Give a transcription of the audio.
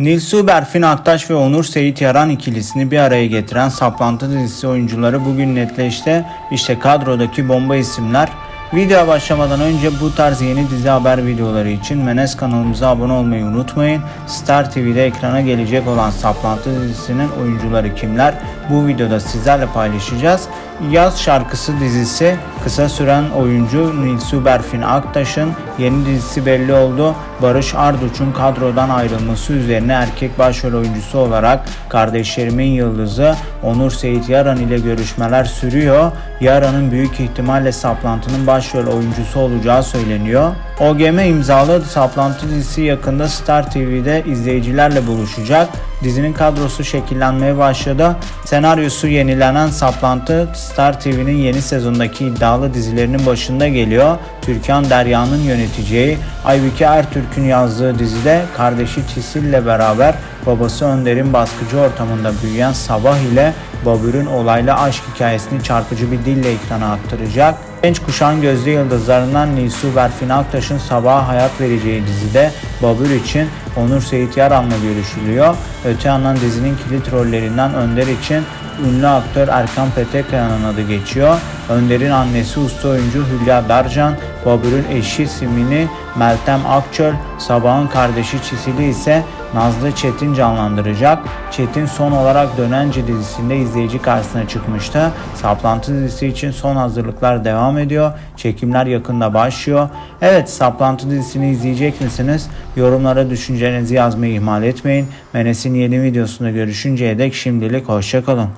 Nilsu Berfin Aktaş ve Onur Seyit Yaran ikilisini bir araya getiren Saplantı dizisi oyuncuları bugün netleşti. İşte kadrodaki bomba isimler. Videoya başlamadan önce bu tarz yeni dizi haber videoları için Menes kanalımıza abone olmayı unutmayın. Star TV'de ekrana gelecek olan Saplantı dizisinin oyuncuları kimler? Bu videoda sizlerle paylaşacağız. Yaz Şarkısı dizisi kısa süren oyuncu Nilsu Berfin Aktaş'ın yeni dizisi belli oldu. Barış Arduç'un kadrodan ayrılması üzerine erkek başrol oyuncusu olarak kardeşlerimin yıldızı Onur Seyit Yaran ile görüşmeler sürüyor. Yaran'ın büyük ihtimalle saplantının başrol oyuncusu olacağı söyleniyor. OGM imzalı Saplantı dizisi yakında Star TV'de izleyicilerle buluşacak. Dizinin kadrosu şekillenmeye başladı. Senaryosu yenilenen Saplantı Star TV'nin yeni sezondaki iddialı dizilerinin başında geliyor. Türkan Derya'nın yöneteceği Aybüke Ertürk'ün yazdığı dizide kardeşi Çisil ile beraber babası Önder'in baskıcı ortamında büyüyen Sabah ile Babür'ün olaylı aşk hikayesini çarpıcı bir dille ekrana aktaracak. Genç kuşağın gözde yıldızlarından Nilsu Berfin Aktaş'ın sabaha hayat vereceği dizide Babür için Onur Seyit Yaran'la görüşülüyor. Öte yandan dizinin kilit rollerinden Önder için ünlü aktör Erkan Petekkaya'nın adı geçiyor. Önder'in annesi usta oyuncu Hülya Darcan, Babür'ün eşi Simini Meltem Akçöl, Sabah'ın kardeşi Çisili ise Nazlı Çetin canlandıracak. Çetin son olarak Dönence dizisinde izleyici karşısına çıkmıştı. Saplantı dizisi için son hazırlıklar devam ediyor. Çekimler yakında başlıyor. Evet Saplantı dizisini izleyecek misiniz? Yorumlara düşüncelerinizi yazmayı ihmal etmeyin. Menes'in yeni videosunda görüşünceye dek şimdilik hoşçakalın.